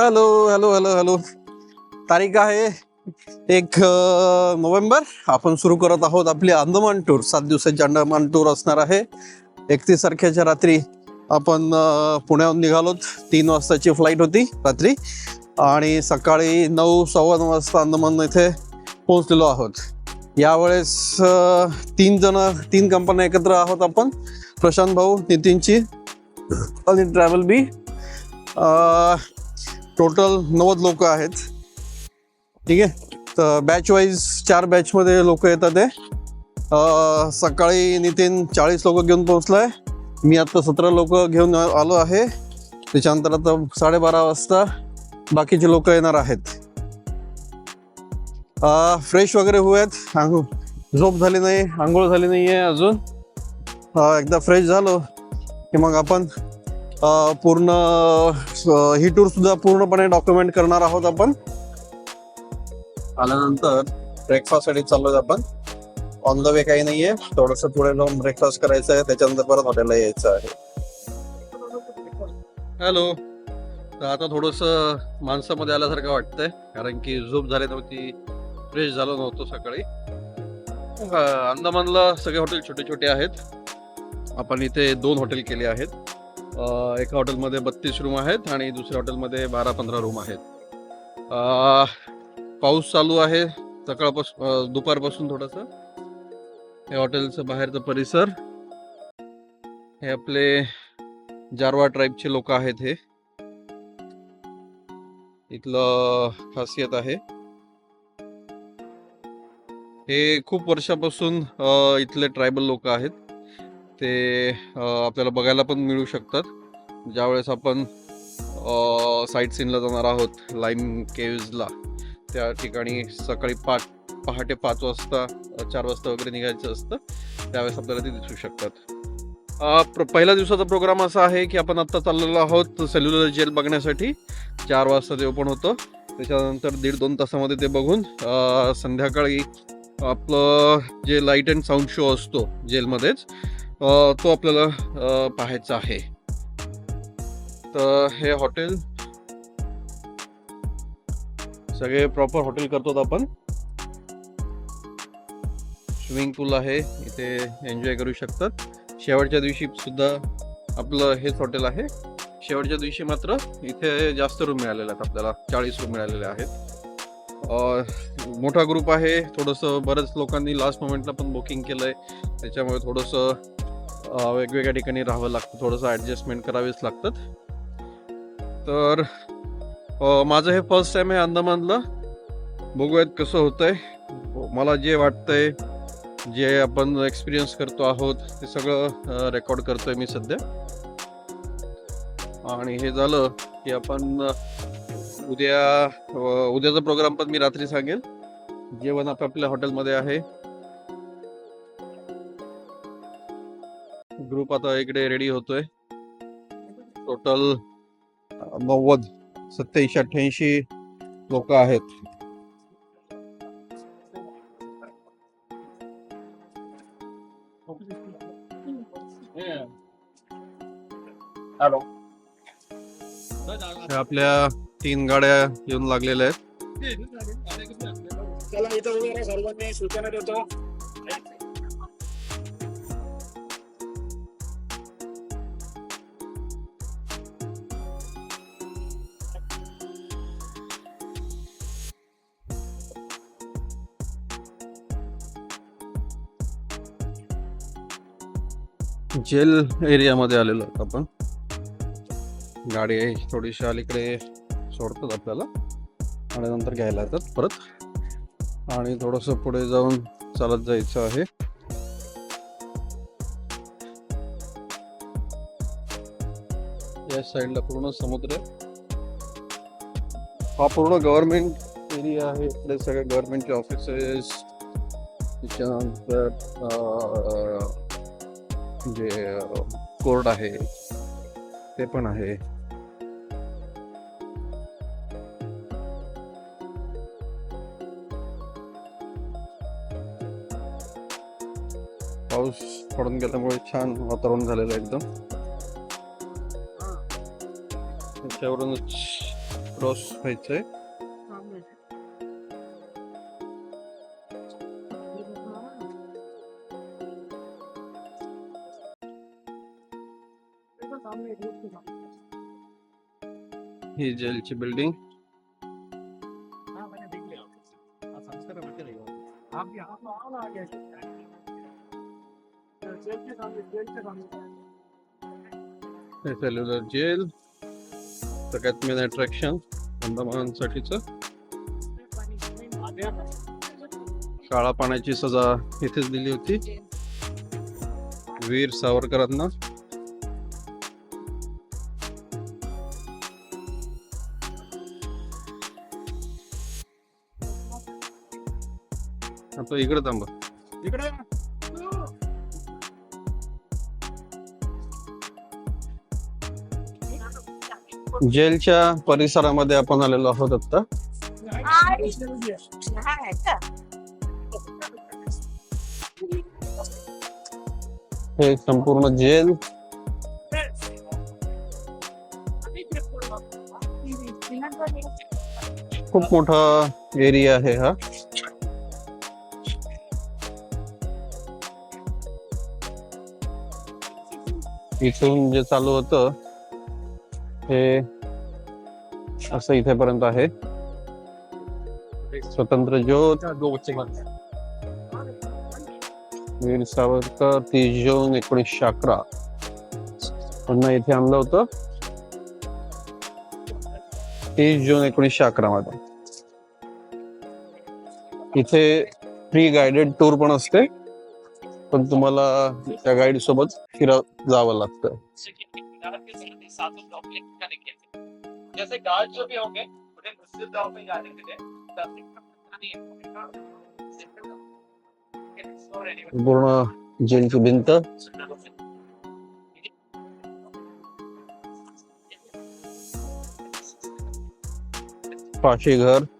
Hello hello hello hello तारीख आहे एक नोव्हेंबर. आपण सुरू करत आहोत आपली अंदमान टूर. सात दिवसाची अंदमान टूर असणार आहे. एकतीस तारखेच्या रात्री आपण पुण्याहून निघालोत. तीन वाजताची फ्लाईट होती रात्री. आणि सकाळी नऊ सव्वा नऊ वाजता अंदमान इथे पोहोचलेलो आहोत. यावेळेस तीन जण तीन कंपन्या एकत्र आहोत आपण. प्रशांत भाऊ नितीनची आणि ट्रॅव्हल बी. टोटल नव्वद लोक आहेत. ठीक आहे? तर बॅच वाईज चार बॅचमध्ये लोक येतात ते सकाळी नितीन चाळीस लोक घेऊन पोहोचलाय. मी आत्ता सतरा लोक घेऊन आलो आहे. त्याच्यानंतर आता साडेबारा वाजता बाकीचे लोक येणार आहेत. फ्रेश वगैरे होऊयात. आंघोळ झोप झाली नाही आंघोळ झाली नाही आहे अजून एकदा फ्रेश झालो की मग आपण पूर्ण ही टूर सुद्धा पूर्णपणे डॉक्युमेंट करणार आहोत आपण. आल्यानंतर ब्रेकफास्टसाठी चाललोय आपण. ऑन द वे काही नाहीये. थोडस पुढे जाऊन ब्रेकफास्ट करायचं आहे. त्याच्यानंतर परत हॉटेलला यायचं आहे. हॅलो तर आता थोडस माणसामध्ये आल्यासारखं वाटतंय. कारण की झोप झाली नव्हती फ्रेश झालो नव्हतो सकाळी. अंदमानला सगळे हॉटेल छोटे छोटे आहेत. आपण इथे दोन हॉटेल केले आहेत. एका हॉटेलमध्ये बत्तीस रूम आहेत आणि दुसऱ्या हॉटेलमध्ये बारा पंधरा रूम आहेत. पाऊस चालू आहे. सकाळपासून दुपारपासून थोडंसं. हे हॉटेलचं बाहेरचं परिसर. हे आपले जारवा ट्राईबचे लोक आहेत हे. इथलं खासियत आहे. हे खूप वर्षापासून इथले ट्रायबल लोक आहेत. ते आपल्याला बघायला पण मिळू शकतात. ज्यावेळेस आपण साईट सीनला जाणार आहोत लाईम केव्जला त्या ठिकाणी सकाळी पाच पहाटे पाच वाजता चार वाजता वगैरे निघायचं असतं त्यावेळेस आपल्याला ते दिसू शकतात. प्र- पहिल्या दिवसाचा प्रोग्राम असा आहे की आपण आत्ता चाललेलो आहोत सेल्युलर जेल बघण्यासाठी. चार वाजता ते ओपन होतं. त्याच्यानंतर दीड दोन तासामध्ये ते बघून संध्याकाळी आपलं जे लाइट अँड साऊंड शो असतो जेलमध्येच तो आपल्याला पाहायचा आहे. तर हे हॉटेल सगळे प्रॉपर हॉटेल करतो आपण. स्विमिंग पूल आहे इथे एन्जॉय करू शकतात. शेवटच्या दिवशी सुद्धा आपलं हेच हॉटेल आहे. शेवटच्या दिवशी मात्र इथे जास्त रूम मिळालेले आहेत आपल्याला चाळीस रूम मिळालेले आहेत. मोठा ग्रुप आहे. थोडंसं बऱ्याच लोकांनी लास्ट मोमेंटला पण बुकिंग केलं आहे त्याच्यामुळे थोडंसं वेगवेगळ्या ठिकाणी राहावं लागतं. थोडंसं ॲडजस्टमेंट करावीच लागतात. तर माझं हे फर्स्ट टाइम आहे अंदमानला. बघूयात कसं होतंय. मला जे वाटतंय जे आपण एक्सपिरियन्स करतो आहोत ते सगळं रेकॉर्ड करतोय मी सध्या. आणि हे झालं की आपण उद्या उद्याचा प्रोग्राम पण मी रात्री सांगेल. जेवण आपापल्या हॉटेलमध्ये आहे. ग्रुप आता इकडे रेडी होतोय. टोटल नव्वद सत्याऐंशी अठ्ठ्याऐंशी लोक आहेत. हे आपल्या तीन गाड्या येऊन लागलेल्या आहेत. चला इथं उभे राहा सर्वांनी. सूचना देतो. जेल एरियामध्ये आलेलो आहोत आपण. गाडी थोडीशी अलीकडे सोडतात आपल्याला. आणि नंतर घ्यायला येतात परत. आणि थोडंसं पुढे जाऊन चालत जायचं आहे. या साईडला पूर्ण समुद्र हा पूर्ण गव्हर्नमेंट एरिया आहे. इकडे सगळे गव्हर्नमेंटचे ऑफिसेस त्याच्यानंतर जे कोर्ट आहे ते पण आहे. पडून गेल्यामुळे छान वातावरण झालेलं आहे एकदम त्याच्यावरूनच क्रॉस व्हायचंय ही जेलची बिल्डिंग हे सेल्युलर जेल सगळ्यात मेन अट्रॅक्शन अंदमानसाठीच काळा पाण्याची सजा इथेच दिली होती. वीर सावरकरांना. आता इकडे थांबा. इकडे. जेलच्या परिसरामध्ये आपण आलेलो आहोत आता हे संपूर्ण जेल. खूप मोठा एरिया आहे हा. इथून जे चालू होतं हे असं इथेपर्यंत आहे. स्वतंत्र ज्योत. वीर सावरकर तीस जून एकोणीसशे अकरा. पुन्हा इथे आणलं होतं. तीस जून एकोणीसशे अकरा मध्ये. इथे फ्री गायडेड टूर पण असते. पण तुम्हाला त्या गाईड सोबत फिरा जावं लागतं. साथ में लिंक का जैसे गार्ड जो भी होंगे, उन्हें दूसरे ड्रॉप में जाने के लिए जेल की पाशी घर।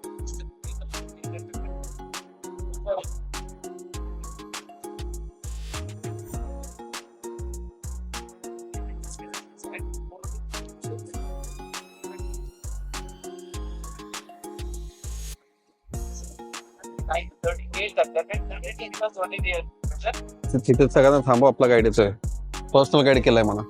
तिथे सगळ्यांना थांबव आपला गाईड आहे पर्सनल गाईड केलाय म्हणा.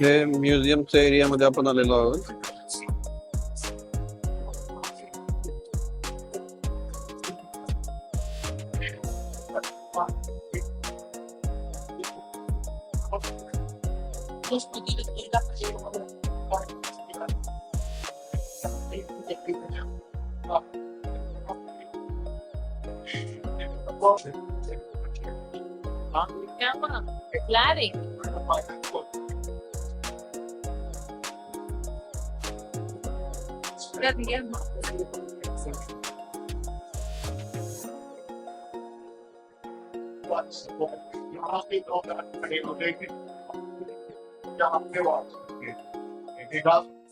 हे म्युझियमच्या एरियामध्ये आपण आलेलो आहोत. Clary. यहाँ पे लोग खड़े हो गए थे यहाँ पे वाच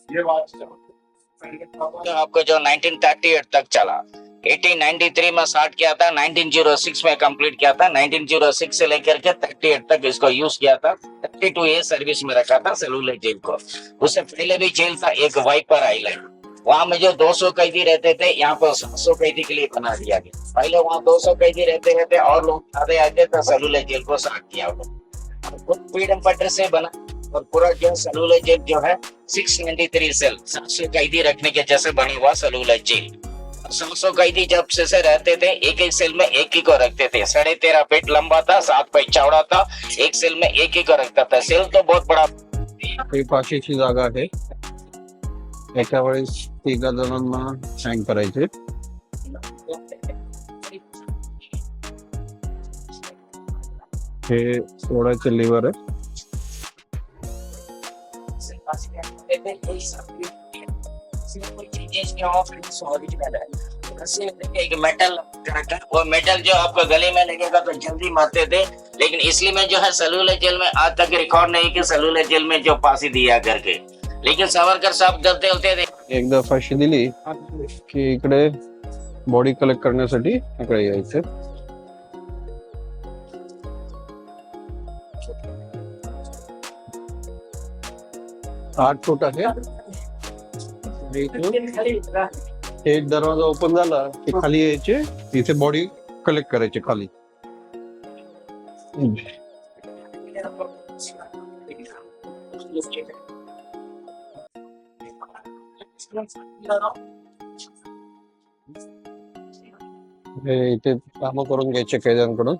ये वाच तो आपको जो 1938 तक चला 1893 में स्टार्ट किया था 1906 में कंप्लीट किया था 1906 से लेकर के 38 तक इसको यूज़ किया था 32 ये सर्विस में रखा था सेलुलर जेल को। उससे पहले भी जेल था एक वाइपर आइलैंड वहाँ में जो 200 कैदी रहते थे, यहाँ पर 700 कैदी के लिए बना दिया गया। पहले वहाँ 200 कैदी रहते रहते और लोग ज़्यादा आते तो सेलुलर जेल को साफ़ किया हुआ। फ्रीडम फाइटर से बना और पूरा जो सेलुलर जेल जो है 693 सेल 700 कैदी रखने के जैसे बना हुआ सेलुलर जेल सात सौ कैदी जब से से रहते थे। एक एक सेल में एक ही को रखते थे। साढ़े तेरह फीट लंबा था सात फीट चौड़ा था। एक सेल में एक ही को रखता था। सेल तो बहुत बड़ा फाशीची जागा आहे एका वेळेस तिघा जणांना हँग करायचे हे। सोडायचे लिव्हर आहे एक मेटल वो मेटल जो आपको गले में लगेगा तो जल्दी मरते थे लेकिन इसलिए में जो है सेलुलर जेल में आज तक रिकॉर्ड नहीं कि सेलुलर जेल में जो फांसी दिया करके लेकिन सावरकर साहब डरते होते थे। एकदा फाशी दिली की इकडे बॉडी कलेक्ट करण्यासाठी इकडे यायचे. आठ फूट आहे? हे एक दरवाज़ा ओपन झाला की खाली यायचे इथे बॉडी कलेक्ट करायचे खाली. इथे काम करून घ्यायचे कैद्यांकडून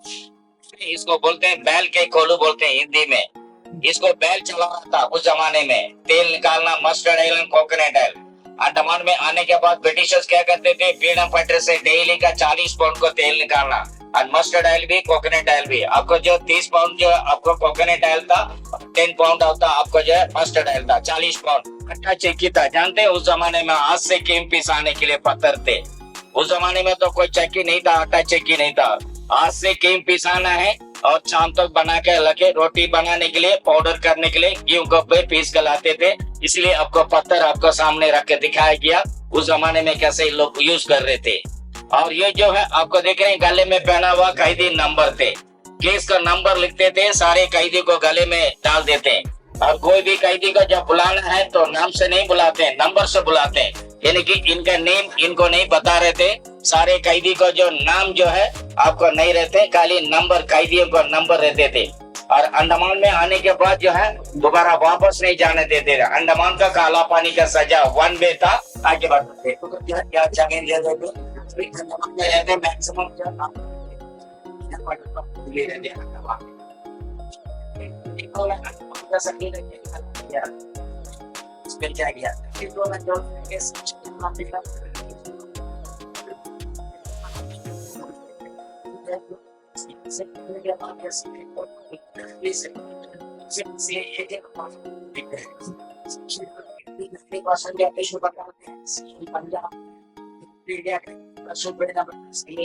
इसको बोलते हैं बैल के कोलू बोलते हैं हिंदी में. इसको बैल चला रहा था उस जमाने में. तेल निकालना mustard oil coconut oil Andaman में आने के बाद ब्रिटिशर्स क्या करते थे? फ्रीडम फाइटर से डेली का चालीस पाउंड को तेल निकालना। और मस्टर्ड ऑयल भी कोकोनट ऑयल भी। आपको जो तीस पाउंड जो आपको कोकोनट ऑयल था टेन पाउंड होता, आपको जो है मस्टर्ड ऑयल था, चालीस पाउंड अट्टा चक्की था, जानते उस जमाने में आज से कीम पिसाने के लिए पत्थर थे। उस जमाने में तो कोई चक्की नहीं था, आटा चक्की नहीं था। आज से कीम पिसाना है और शाम तक बना के लगे रोटी बनाने के लिए पाउडर करने के लिए, गेहूँ को पीस के लाते थे। इसलिए आपको पत्थर आपको सामने रख के दिखाया गया। उस जमाने में कैसे लोग यूज़ कर रहे थे। और ये जो है, आपको देख रहे हैं, गले में पहना हुआ कैदी नंबर थे। केस का नंबर लिखते थे, सारे कैदी को गले में डाल देते हैं। और कोई भी कैदी को जब बुलाना है तो नाम से नहीं बुलाते हैं, नंबर से बुलाते हैं। यानी कि इनका नेम इनको नहीं बता रहे थे सारे कैदी को जो नाम जो है, आपको नहीं रहते, खाली नंबर, कैदियों को नंबर रहते थे। और अंडमान में आने के बाद जो है, दोबारा वापस नहीं जाने देते थे। अंडमान का काला पानी का सजा वन वे था। आगे बढ़ते तो मैक्सिमम जो यहाँ पर ले रहते हैं अंडमान में। एक तो मैं अंडमान का सही रहते हैं, इसमें क्या गया फिर तो मैं जो इस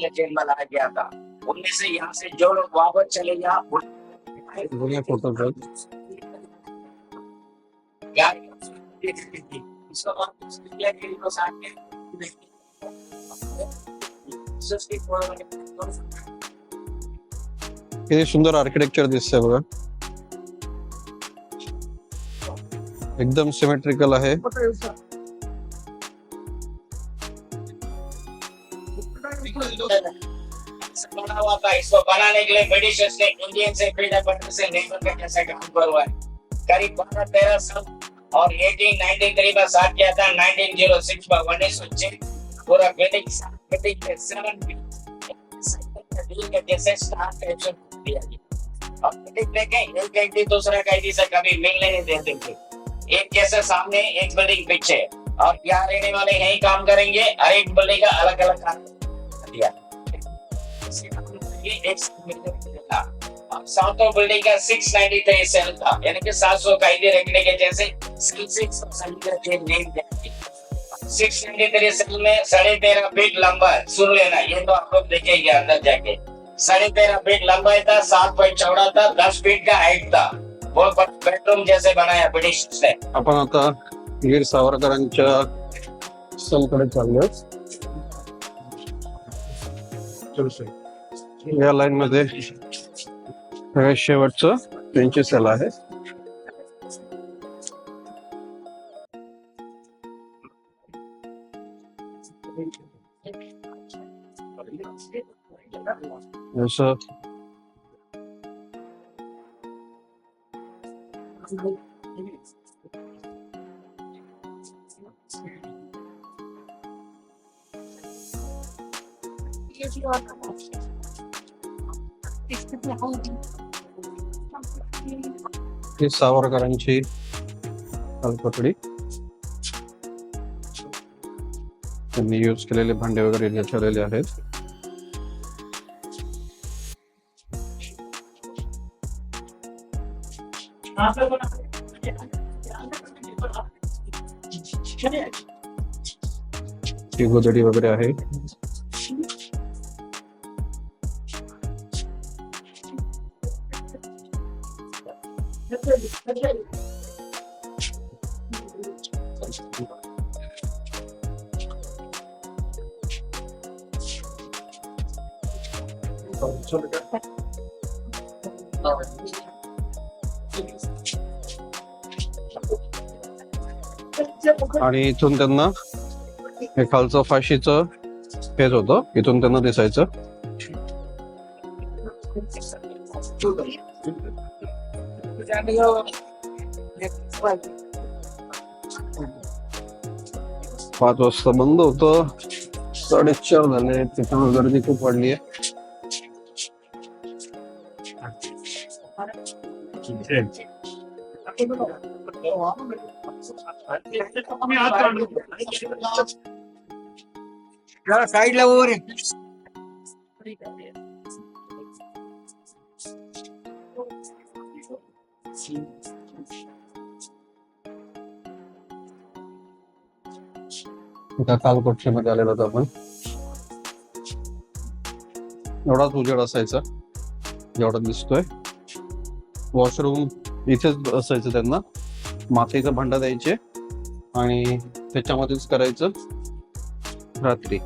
जेल में लाया गया था उनमें से यहाँ से जो लोग वापस चले गया जुन्या फ़ोटो किती सुंदर आर्किटेक्चर दिसतंय बघा। एकदम सिमेट्रिकल आहे। इसको बनाने के लिए ब्रिटिशर्स ने इंडियन से फ्रीडम फाइटर से लेबर का कैसे काम करवा है? करीब बारह, तेरह साल और 1893 में स्टार्ट किया था 1906 में, उन्नीस सौ छह, पूरा बिल्डिंग बिल्डिंग के सेवन जैसे स्टार्ट कैप्चर दिया गया और बिल्डिंग लेके एक कैदी दूसरा कैदी से कभी मिलने नहीं देते थे। एक जैसे सामने, एक बिल्डिंग पीछे। और यहाँ रहने वाले यही काम करेंगे हर एक बिल्डिंग का अलग अलग काम दिया ये एक था अब सातों बिल्डिंग का 693 सेल था यानी कि 700 कायदे रखने के जैसे सिक्स थ्री सेल में साढ़े तेरह फीट लंबा है सुन लेना ये तो आप लोग देखेंगे अंदर जाके साढ़े तेरह फीट लंबाई था सात फीट चौड़ा था दस फीट का हाइट था बहुत बेडरूम जैसे बनाया ब्रिटिश ने आपण आता वीर सावरकरांच्या सेलकडे चाललोय. या लाईन मध्ये सगळ्यात शेवटचं त्यांची सेल आहे. जसं हे सावरकरांची कलपकडी त्यांनी यूज केलेले भांडे वगैरे इथे ठेवलेले आहेत. ही गोदडी वगैरे आहे. आणि इथून त्यांना हे खालचं फाशीचं हेच होतं. इथून त्यांना दिसायचं. पाच वाजता बंद होतं. साडेचार झाले. त्याच्यामुळे गर्दी खूप वाढली आहे. साईडला वर आहे. त्या कालकोठ्यामध्ये आलेलो होतो आपण एवढाच उजेड असायचा जेवढा दिसतोय वॉशरूम इथेच असायचं त्यांना. मातीचं भांडा द्यायचे आणि त्याच्यामध्येच करायचं रात्री.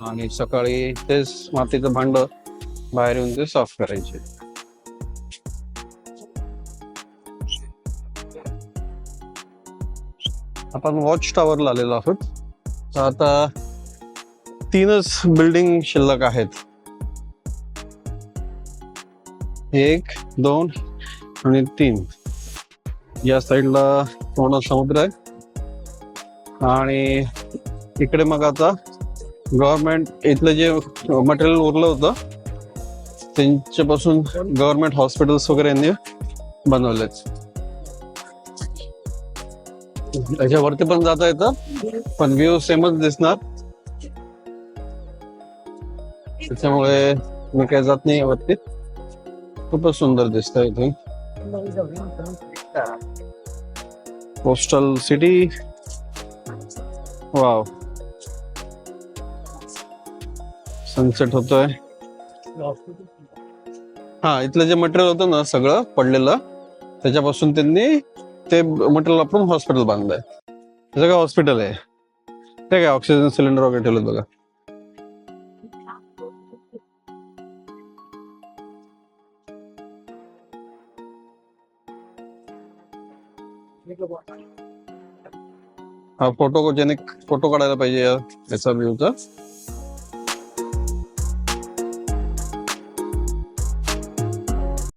आणि सकाळी तेच मातीचं भांड बाहेर येऊन ते साफ करायचे. आपण वॉच टॉवरला आलेलो आहोत. तर आता तीनच बिल्डिंग शिल्लक आहेत. एक दोन आणि तीन. या साईडला पूर्ण समुद्र आहे आणि इकडे मग आता गव्हर्नमेंट इथलं जे मटेरियल उरलं होतं त्यांच्यापासून गव्हर्नमेंट हॉस्पिटल्स वगैरे यांनी बनवलेत. याच्यावरती पण जाता येतं पण व्ह्यू सेमच दिसणार. त्याच्यामुळे मी काही जात नाही वरती. खूपच सुंदर दिसत इथून. कोस्टल सिटी वाव सनसेट होतोय. हा इथलं जे मटेरियल होतं ना सगळं पडलेलं त्याच्यापासून त्यांनी ते मटेरियल वापरून हॉस्पिटल बांधलंय. त्याचं काय हॉस्पिटल आहे. ते काय ऑक्सिजन सिलेंडर वगैरे ठेवलं बघा. फोटोजेनिक फोटो काढायला पाहिजे या- याचा व्ह्यूचा